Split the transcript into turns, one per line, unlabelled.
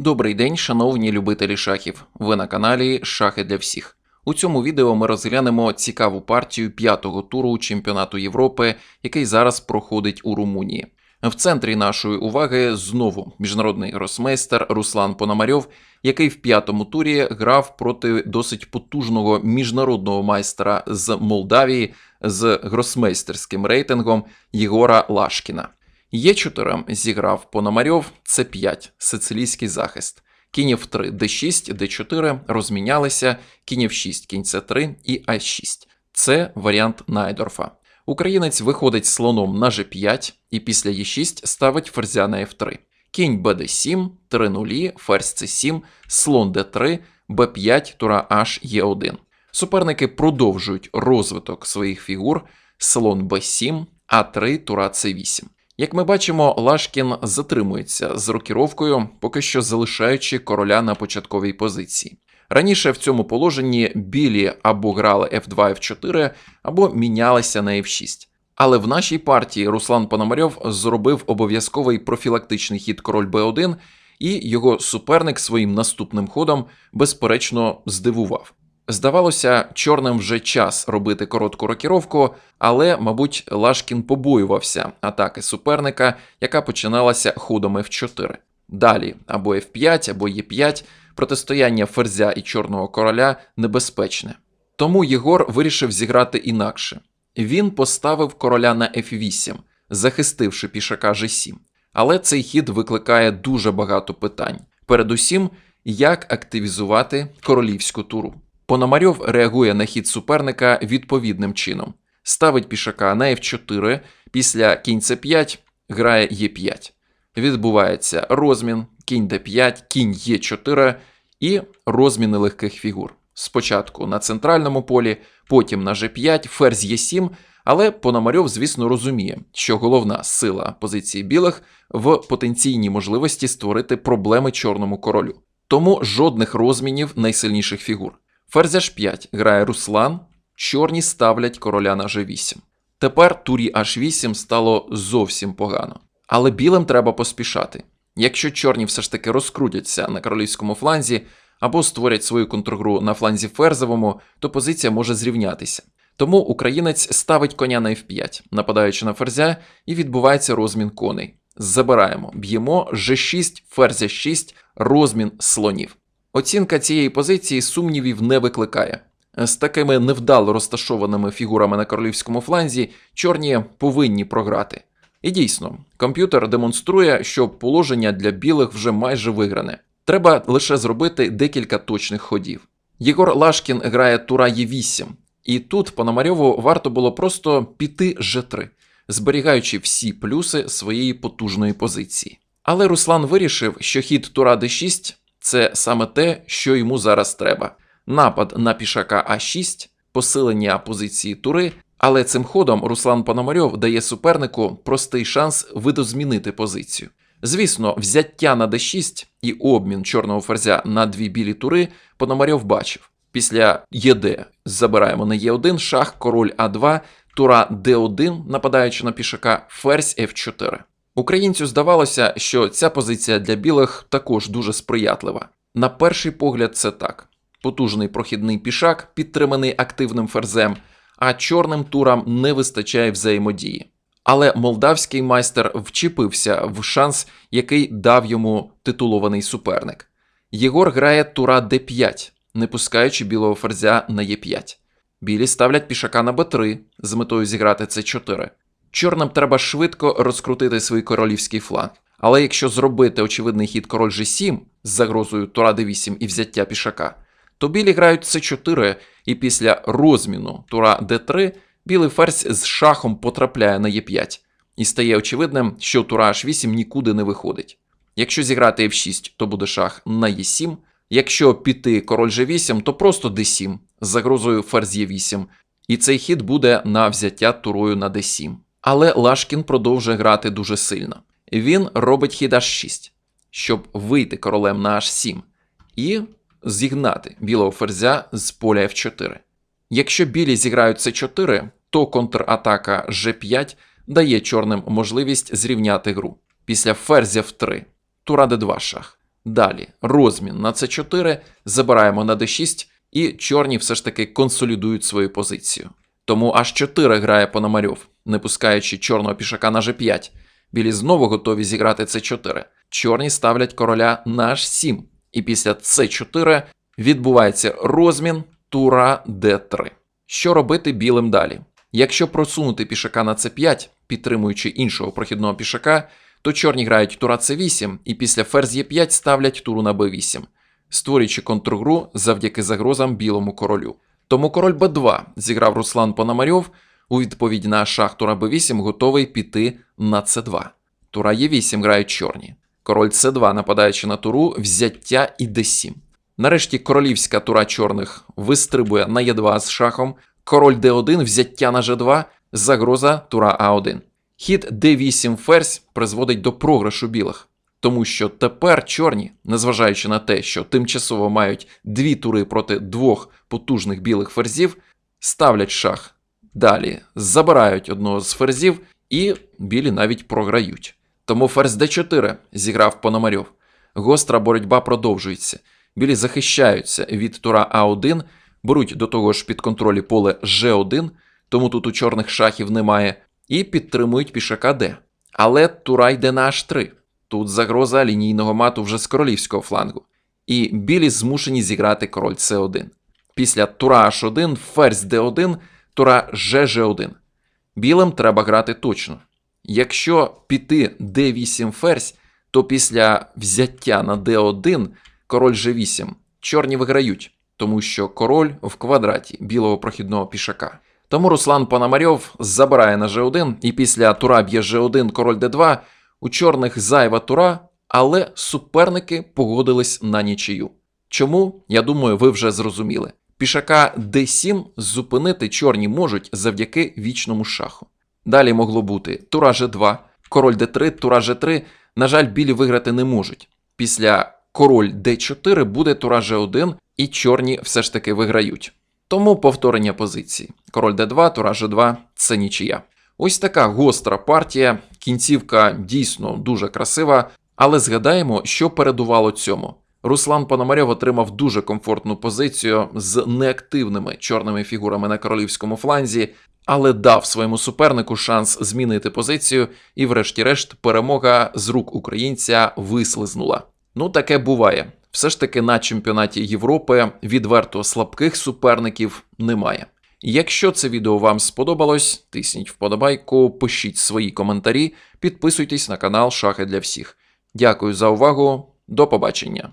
Добрий день, шановні любителі шахів. Ви на каналі Шахи для всіх. У цьому відео ми розглянемо цікаву партію п'ятого туру чемпіонату Європи, який зараз проходить у Румунії. В центрі нашої уваги знову міжнародний гросмейстер Руслан Пономарьов, який в п'ятому турі грав проти досить потужного міжнародного майстра з Молдавії з гросмейстерським рейтингом Єгора Лашкіна. Є4 зіграв Пономарьов, С5, сицилійський захист. Кінь F3, D6, D4 розмінялися, кінь F6, кінь C3 і А6. Це варіант Найдорфа. Українець виходить слоном на G5 і після Е6 ставить ферзя на F3. Кінь BD7, 3 нулі, ферзь C7, слон D3, B5, тура H, E1. Суперники продовжують розвиток своїх фігур, слон B7, А3, тура C8. Як ми бачимо, Лашкін затримується з рокіровкою, поки що залишаючи короля на початковій позиції. Раніше в цьому положенні білі або грали F2, F4, або мінялися на F6. Але в нашій партії Руслан Пономарьов зробив обов'язковий профілактичний хід король B1, і його суперник своїм наступним ходом безперечно здивував. Здавалося, чорним вже час робити коротку рокіровку, але, мабуть, Лашкін побоювався атаки суперника, яка починалася ходом F4. Далі або F5, або E5, протистояння ферзя і чорного короля небезпечне. Тому Єгор вирішив зіграти інакше. Він поставив короля на F8, захистивши пішака G7. Але цей хід викликає дуже багато питань. Передусім, як активізувати королівську туру. Пономарьов реагує на хід суперника відповідним чином. Ставить пішака на F4, після кінь C5 грає E5. Відбувається розмін, кінь D5, кінь E4 і розміни легких фігур. Спочатку на центральному полі, потім на G5, ферзь Е7, але Пономарьов, звісно, розуміє, що головна сила позиції білих в потенційній можливості створити проблеми чорному королю. Тому жодних розмінів найсильніших фігур. Ферзь H5 грає Руслан, чорні ставлять короля на G8. Тепер турі H8 стало зовсім погано. Але білим треба поспішати. Якщо чорні все ж таки розкрутяться на королівському фланзі або створять свою контргру на фланзі ферзовому, то позиція може зрівнятися. Тому українець ставить коня на F5, нападаючи на ферзя, і відбувається розмін коней. Забираємо, б'ємо G6, ферзя 6, розмін слонів. Оцінка цієї позиції сумнівів не викликає. З такими невдало розташованими фігурами на королівському фланзі чорні повинні програти. І дійсно, комп'ютер демонструє, що положення для білих вже майже вигране. Треба лише зробити декілька точних ходів. Єгор Лашкін грає тура Е8, і тут Пономарьову варто було просто піти G3, зберігаючи всі плюси своєї потужної позиції. Але Руслан вирішив, що хід тура d6 це саме те, що йому зараз треба. Напад на пішака А6, посилення позиції тури, але цим ходом Руслан Пономарьов дає супернику простий шанс видозмінити позицію. Звісно, взяття на d6 і обмін чорного ферзя на дві білі тури Пономарьов бачив. Після ЄД забираємо на Е1 шах, король А2, тура Д1, нападаючи на пішака, ферзь F4. Українцю здавалося, що ця позиція для білих також дуже сприятлива. На перший погляд, це так: потужний прохідний пішак, підтриманий активним ферзем, а чорним турам не вистачає взаємодії. Але молдавський майстер вчепився в шанс, який дав йому титулований суперник. Єгор грає тура d5, не пускаючи білого ферзя на Е5. Білі ставлять пішака на Б3 з метою зіграти С4. Чорним треба швидко розкрутити свій королівський фланг. Але якщо зробити очевидний хід король G7 з загрозою тура d8 і взяття пішака, то білі грають С4, і після розміну тура d3 білий ферзь з шахом потрапляє на Е5, і стає очевидним, що тура H8 нікуди не виходить. Якщо зіграти F6, то буде шах на Е7. Якщо піти король G8, то просто d7 з загрозою ферзь Е8, і цей хід буде на взяття турою на d7. Але Лашкін продовжує грати дуже сильно. Він робить хід H6, щоб вийти королем на H7 і зігнати білого ферзя з поля F4. Якщо білі зіграють С4, то контратака G5 дає чорним можливість зрівняти гру. Після ферзя в 3, тура d2 шах. Далі розмін на c4, забираємо на d6, і чорні все ж таки консолідують свою позицію. Тому h4 грає Пономарьов, не пускаючи чорного пішака на g5. Білі знову готові зіграти c4. Чорні ставлять короля на h7. І після c4 відбувається розмін тура d3. Що робити білим далі? Якщо просунути пішака на c5, підтримуючи іншого прохідного пішака, то чорні грають тура c8 і після ферзь e5 ставлять туру на b8, створюючи контргру завдяки загрозам білому королю. Тому король b2 зіграв Руслан Пономарьов, у відповідь на шах тура b8 готовий піти на c2. Тура e8 грають чорні. Король c2, нападаючи на туру, взяття і d7. Нарешті королівська тура чорних вистрибує на e2 з шахом, король d1, взяття на g2, загроза тура а1. Хід d8 ферзь призводить до програшу білих, тому що тепер чорні, незважаючи на те, що тимчасово мають дві тури проти двох потужних білих ферзів, ставлять шах. Далі забирають одного з ферзів, і білі навіть програють. Тому ферзь d4 зіграв Пономарьов. Гостра боротьба продовжується. Білі захищаються від тура А1, беруть до того ж під контролі поле G1, тому тут у чорних шахів немає, і підтримують пішака Д. Але тура йде на H3. Тут загроза лінійного мату вже з королівського флангу. І білі змушені зіграти король С1. Після тура H1, ферзь D1, тура GG1. Білим треба грати точно. Якщо піти D8 ферзь, то після взяття на D1 король G8 чорні виграють, тому що король в квадраті білого прохідного пішака. Тому Руслан Пономарьов забирає на G1, і після тура б'є G1 король D2 у чорних зайва тура, але суперники погодились на нічию. Чому? Я думаю, ви вже зрозуміли. Пішака D7 зупинити чорні можуть завдяки вічному шаху. Далі могло бути тура G2, король D3, тура G3. На жаль, білі виграти не можуть. Після король D4 буде тура G1, і чорні все ж таки виграють. Тому повторення позиції. Король D2, тура G2 це нічия. Ось така гостра партія. Кінцівка дійсно дуже красива, але згадаємо, що передувало цьому. Руслан Пономарьов отримав дуже комфортну позицію з неактивними чорними фігурами на королівському фланзі, але дав своєму супернику шанс змінити позицію, і, врешті-решт, перемога з рук українця вислизнула. Ну, таке буває. Все ж таки на чемпіонаті Європи відверто слабких суперників немає. Якщо це відео вам сподобалось, тисніть вподобайку, пишіть свої коментарі, підписуйтесь на канал Шахи для всіх. Дякую за увагу, до побачення!